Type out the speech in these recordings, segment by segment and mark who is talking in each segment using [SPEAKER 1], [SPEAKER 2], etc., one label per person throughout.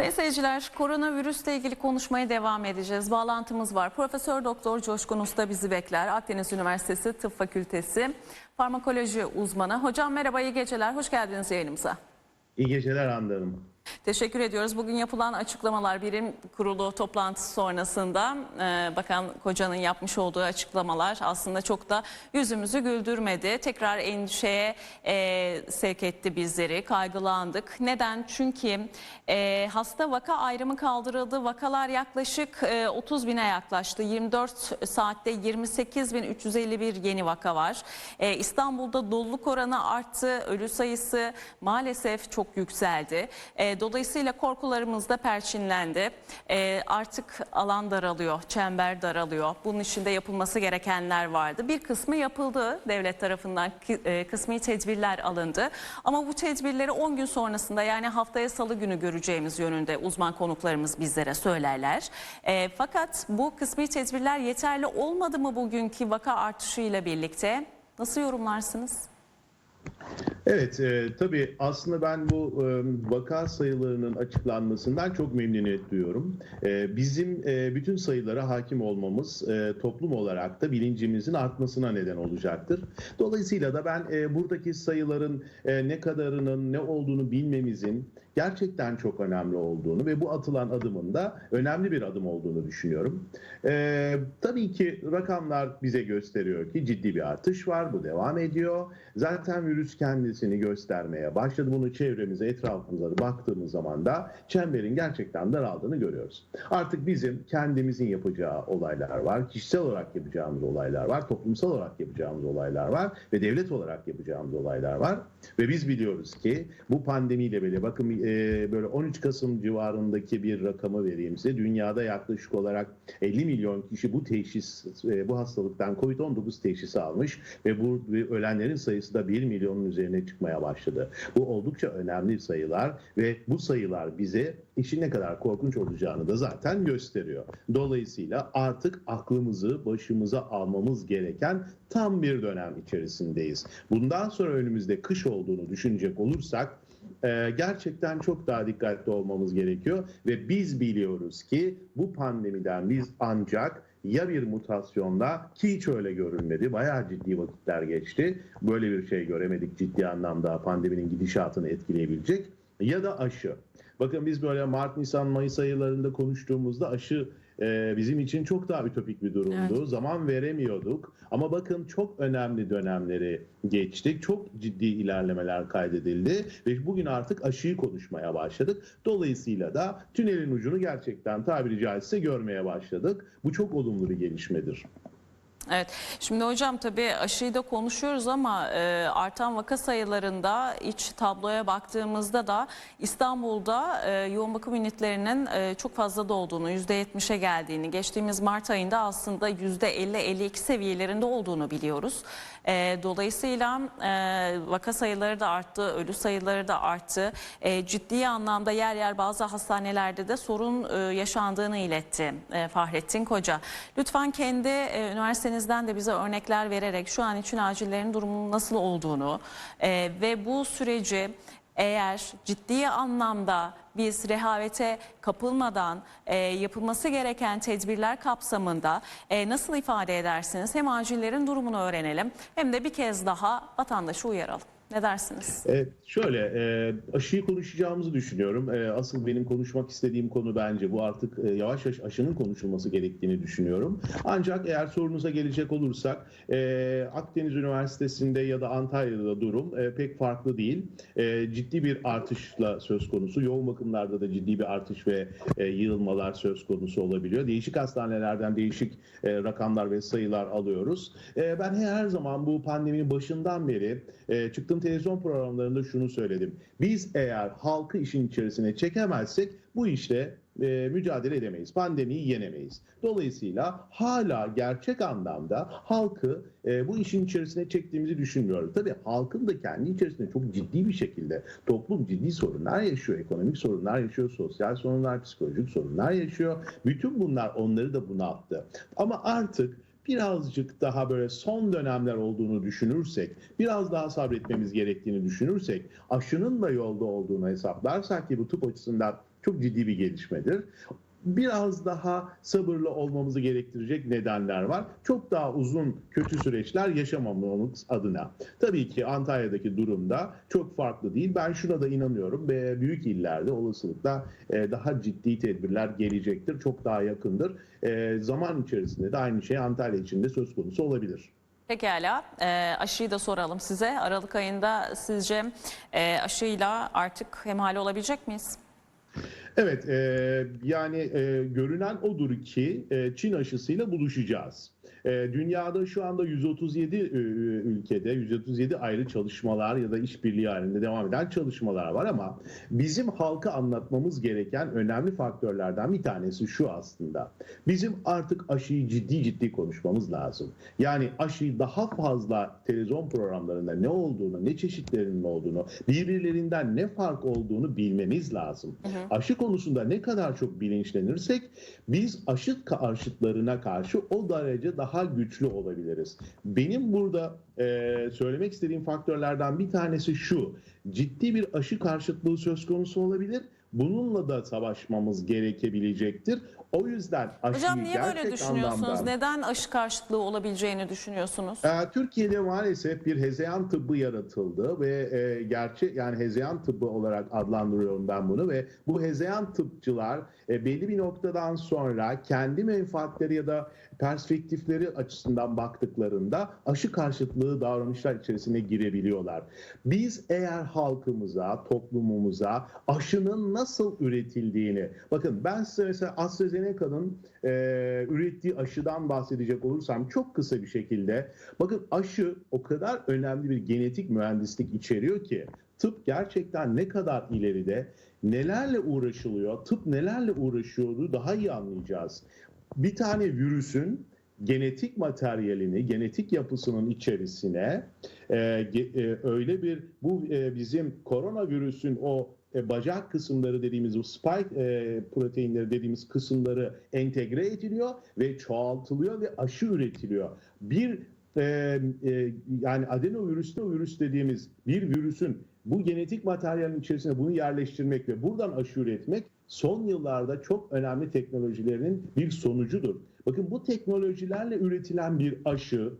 [SPEAKER 1] Sayın seyirciler, koronavirüsle ilgili konuşmaya devam edeceğiz. Bağlantımız var. Profesör Doktor Coşkun Usta bizi bekler. Akdeniz Üniversitesi Tıp Fakültesi Farmakoloji uzmanı. Hocam merhaba, iyi geceler. Hoş geldiniz yayınımıza.
[SPEAKER 2] İyi geceler Hande Hanım.
[SPEAKER 1] Teşekkür ediyoruz. Bugün yapılan açıklamalar birim kurulu toplantısı sonrasında e, Bakan Koca'nın yapmış olduğu açıklamalar aslında çok da yüzümüzü güldürmedi. Tekrar endişeye e, sevk etti bizleri. Kaygılandık. Neden? Çünkü e, hasta vaka ayrımı kaldırıldı. Vakalar yaklaşık e, 30 bine yaklaştı. 24 saatte 28.351 yeni vaka var. E, İstanbul'da doluluk oranı arttı. Ölü sayısı maalesef çok yükseldi. E, dolayısıyla korkularımız da perçinlendi. E, artık alan daralıyor, çember daralıyor. Bunun içinde yapılması gerekenler vardı. Bir kısmı yapıldı devlet tarafından e, kısmi tedbirler alındı. Ama bu tedbirleri 10 gün sonrasında yani haftaya salı günü göreceğimiz yönünde uzman konuklarımız bizlere söylerler. E, fakat bu kısmi tedbirler yeterli olmadı mı bugünkü vaka artışıyla birlikte? Nasıl yorumlarsınız?
[SPEAKER 2] Evet, e, tabii aslında ben bu e, vaka sayılarının açıklanmasından çok memnuniyet duyuyorum. E, bizim e, bütün sayılara hakim olmamız e, toplum olarak da bilincimizin artmasına neden olacaktır. Dolayısıyla da ben e, buradaki sayıların e, ne kadarının ne olduğunu bilmemizin gerçekten çok önemli olduğunu ve bu atılan adımın da önemli bir adım olduğunu düşünüyorum. E, tabii ki rakamlar bize gösteriyor ki ciddi bir artış var, bu devam ediyor. Zaten virüs kendisini göstermeye başladı. Bunu çevremize, etrafımıza baktığımız zaman da çemberin gerçekten daraldığını görüyoruz. Artık bizim kendimizin yapacağı olaylar var, kişisel olarak yapacağımız olaylar var, toplumsal olarak yapacağımız olaylar var ve devlet olarak yapacağımız olaylar var. Ve biz biliyoruz ki bu pandemiyle böyle bakın e, böyle 13 Kasım civarındaki bir rakamı vereyim size. Dünyada yaklaşık olarak 50 milyon kişi bu teşhis, e, bu hastalıktan COVID-19 teşhisi almış ve bu ve ölenlerin sayısı da 1 milyonun üzerine çıkmaya başladı. Bu oldukça önemli sayılar ve bu sayılar bize işin ne kadar korkunç olacağını da zaten gösteriyor. Dolayısıyla artık aklımızı başımıza almamız gereken tam bir dönem içerisindeyiz. Bundan sonra önümüzde kış olduğunu düşünecek olursak e, gerçekten çok daha dikkatli olmamız gerekiyor ve biz biliyoruz ki bu pandemiden biz ancak ya bir mutasyonla ki hiç öyle görünmedi. Bayağı ciddi vakitler geçti. Böyle bir şey göremedik ciddi anlamda pandeminin gidişatını etkileyebilecek ya da aşı. Bakın biz böyle Mart, Nisan, Mayıs aylarında konuştuğumuzda aşı e, bizim için çok daha ütopik bir durumdu.
[SPEAKER 1] Evet.
[SPEAKER 2] Zaman veremiyorduk. Ama bakın çok önemli dönemleri geçtik. Çok ciddi ilerlemeler kaydedildi ve bugün artık aşıyı konuşmaya başladık. Dolayısıyla da tünelin ucunu gerçekten tabiri caizse görmeye başladık. Bu çok olumlu bir gelişmedir.
[SPEAKER 1] Evet. Şimdi hocam tabii aşıyı da konuşuyoruz ama e, artan vaka sayılarında iç tabloya baktığımızda da İstanbul'da e, yoğun bakım ünitlerinin e, çok fazla dolduğunu, %70'e geldiğini, geçtiğimiz Mart ayında aslında %50-52 seviyelerinde olduğunu biliyoruz. E, dolayısıyla e, vaka sayıları da arttı, ölü sayıları da arttı. E, ciddi anlamda yer yer bazı hastanelerde de sorun e, yaşandığını iletti e, Fahrettin Koca. Lütfen kendi e, üniversitenizden de bize örnekler vererek şu an için acillerin durumunun nasıl olduğunu e, ve bu süreci eğer ciddi anlamda biz rehavete kapılmadan e, yapılması gereken tedbirler kapsamında e, nasıl ifade edersiniz? Hem acillerin durumunu öğrenelim hem de bir kez daha vatandaşı uyaralım. Ne dersiniz?
[SPEAKER 2] Evet, şöyle e, aşıyı konuşacağımızı düşünüyorum. E, asıl benim konuşmak istediğim konu bence bu artık e, yavaş yavaş aşının konuşulması gerektiğini düşünüyorum. Ancak eğer sorunuza gelecek olursak e, Akdeniz Üniversitesi'nde ya da Antalya'da durum e, pek farklı değil. E, ciddi bir artışla söz konusu. Yoğun bakımlarda da ciddi bir artış ve e, yığılmalar söz konusu olabiliyor. Değişik hastanelerden değişik e, rakamlar ve sayılar alıyoruz. E, ben her zaman bu pandeminin başından beri e, çıktığım televizyon programlarında şunu söyledim. Biz eğer halkı işin içerisine çekemezsek bu işte e, mücadele edemeyiz. Pandemiyi yenemeyiz. Dolayısıyla hala gerçek anlamda halkı e, bu işin içerisine çektiğimizi düşünmüyorum. Tabii halkın da kendi içerisinde çok ciddi bir şekilde toplum ciddi sorunlar yaşıyor. Ekonomik sorunlar yaşıyor, sosyal sorunlar, psikolojik sorunlar yaşıyor. Bütün bunlar onları da bunalttı. Ama artık birazcık daha böyle son dönemler olduğunu düşünürsek, biraz daha sabretmemiz gerektiğini düşünürsek, aşının da yolda olduğunu hesaplarsak ki bu tıp açısından çok ciddi bir gelişmedir. Biraz daha sabırlı olmamızı gerektirecek nedenler var. Çok daha uzun kötü süreçler yaşamamamız adına. Tabii ki Antalya'daki durumda çok farklı değil. Ben şuna da inanıyorum büyük illerde olasılıkla e, daha ciddi tedbirler gelecektir. Çok daha yakındır. E, Zaman içerisinde de aynı şey Antalya için de söz konusu olabilir.
[SPEAKER 1] Pekala e, aşıyı da soralım size. Aralık ayında sizce e, aşıyla artık hemhal olabilecek miyiz?
[SPEAKER 2] Evet, e, yani e, görünen odur ki e, Çin aşısıyla buluşacağız. E, dünyada şu anda 137 e, ülkede 137 ayrı çalışmalar ya da işbirliği halinde devam eden çalışmalar var ama bizim halka anlatmamız gereken önemli faktörlerden bir tanesi şu aslında. Bizim artık aşıyı ciddi ciddi konuşmamız lazım. Yani aşıyı daha fazla televizyon programlarında ne olduğunu, ne çeşitlerinin olduğunu, birbirlerinden ne fark olduğunu bilmemiz lazım. Aşı konusunda ne kadar çok bilinçlenirsek biz aşı karşıtlarına karşı o derece daha güçlü olabiliriz. Benim burada e, söylemek istediğim faktörlerden bir tanesi şu. Ciddi bir aşı karşıtlığı söz konusu olabilir. Bununla da savaşmamız gerekebilecektir. O yüzden aşıyı
[SPEAKER 1] Hocam niye böyle düşünüyorsunuz?
[SPEAKER 2] anlamda...
[SPEAKER 1] Neden aşı karşıtlığı olabileceğini düşünüyorsunuz?
[SPEAKER 2] Ee, Türkiye'de maalesef bir hezeyan tıbbı yaratıldı ve e, gerçek yani hezeyan tıbbı olarak adlandırıyorum ben bunu ve bu hezeyan tıpçılar e, belli bir noktadan sonra kendi menfaatleri ya da perspektifleri açısından baktıklarında aşı karşıtlığı davranışlar içerisine girebiliyorlar. Biz eğer halkımıza, toplumumuza aşının nasıl üretildiğini, bakın ben size mesela AstraZeneca'nın e, ürettiği aşıdan bahsedecek olursam çok kısa bir şekilde, bakın aşı o kadar önemli bir genetik mühendislik içeriyor ki tıp gerçekten ne kadar ileride, nelerle uğraşılıyor, tıp nelerle uğraşıyordu daha iyi anlayacağız. Bir tane virüsün genetik materyalini, genetik yapısının içerisine e, e, öyle bir bu e, bizim koronavirüsün o e, bacak kısımları dediğimiz o spike e, proteinleri dediğimiz kısımları entegre ediliyor ve çoğaltılıyor ve aşı üretiliyor. Bir e, e, yani adenovirüsle virüs dediğimiz bir virüsün bu genetik materyalin içerisine bunu yerleştirmek ve buradan aşı üretmek son yıllarda çok önemli teknolojilerinin bir sonucudur. Bakın bu teknolojilerle üretilen bir aşı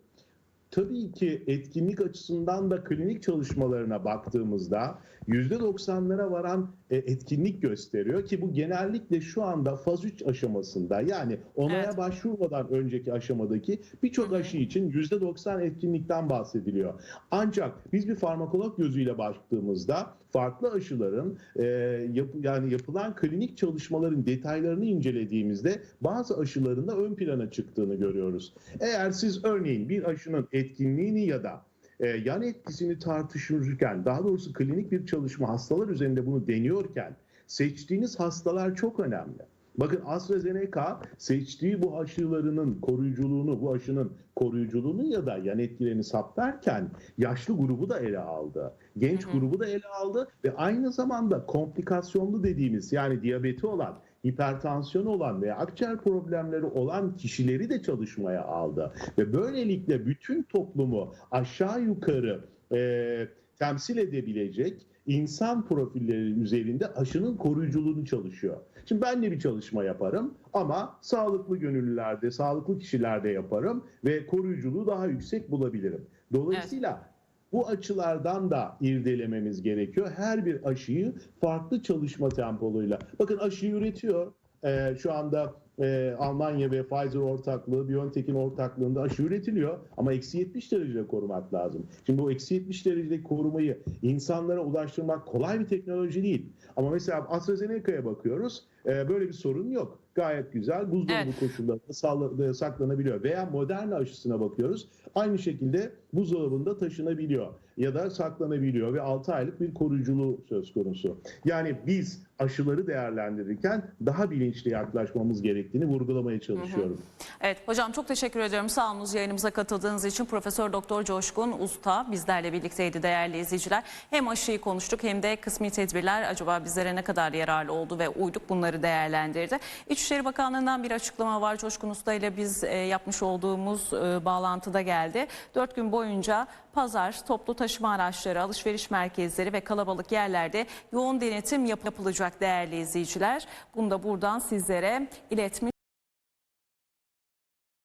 [SPEAKER 2] tabii ki etkinlik açısından da klinik çalışmalarına baktığımızda %90'lara varan e, etkinlik gösteriyor ki bu genellikle şu anda faz 3 aşamasında yani onaya
[SPEAKER 1] Evet.
[SPEAKER 2] başvurmadan önceki aşamadaki birçok aşı için %90 etkinlikten bahsediliyor. Ancak biz bir farmakolog gözüyle baktığımızda farklı aşıların e, yap- yani yapılan klinik çalışmaların detaylarını incelediğimizde bazı aşıların da ön plana çıktığını görüyoruz. Eğer siz örneğin bir aşının etkinliğini ya da e, yan etkisini tartışırken, daha doğrusu klinik bir çalışma hastalar üzerinde bunu deniyorken seçtiğiniz hastalar çok önemli. Bakın AstraZeneca seçtiği bu aşılarının koruyuculuğunu, bu aşının koruyuculuğunu ya da yan etkilerini saptarken yaşlı grubu da ele aldı. Genç grubu da ele aldı ve aynı zamanda komplikasyonlu dediğimiz yani diyabeti olan, hipertansiyonu olan veya akciğer problemleri olan kişileri de çalışmaya aldı. Ve böylelikle bütün toplumu aşağı yukarı e, temsil edebilecek insan profilleri üzerinde aşının koruyuculuğunu çalışıyor. Şimdi ben de bir çalışma yaparım ama sağlıklı gönüllülerde, sağlıklı kişilerde yaparım ve koruyuculuğu daha yüksek bulabilirim. Dolayısıyla bu açılardan da irdelememiz gerekiyor. Her bir aşıyı farklı çalışma tempoluyla. Bakın aşıyı üretiyor. Ee, şu anda e, Almanya ve Pfizer ortaklığı, BioNTech'in ortaklığında aşı üretiliyor. Ama eksi 70 derecede korumak lazım. Şimdi bu eksi 70 derecede korumayı insanlara ulaştırmak kolay bir teknoloji değil. Ama mesela AstraZeneca'ya bakıyoruz. E, böyle bir sorun yok. Gayet güzel buzdolabı
[SPEAKER 1] Evet.
[SPEAKER 2] koşullarında saklanabiliyor. Veya Moderna aşısına bakıyoruz. Aynı şekilde buzdolabında taşınabiliyor ya da saklanabiliyor ve 6 aylık bir koruyuculuğu söz konusu. Yani biz aşıları değerlendirirken daha bilinçli yaklaşmamız gerektiğini vurgulamaya çalışıyorum.
[SPEAKER 1] Evet hocam çok teşekkür ediyorum. Sağ olunuz yayınımıza katıldığınız için. Profesör Doktor Coşkun Usta bizlerle birlikteydi değerli izleyiciler. Hem aşıyı konuştuk hem de kısmi tedbirler acaba bizlere ne kadar yararlı oldu ve uyduk bunları değerlendirdi. İç İçişleri Bakanlığı'ndan bir açıklama var. Coşkun Usta ile biz e, yapmış olduğumuz e, bağlantıda geldi. 4 gün boyunca pazar, toplu taşıma araçları, alışveriş merkezleri ve kalabalık yerlerde yoğun denetim yap- yapılacak değerli izleyiciler. Bunu da buradan sizlere iletmiş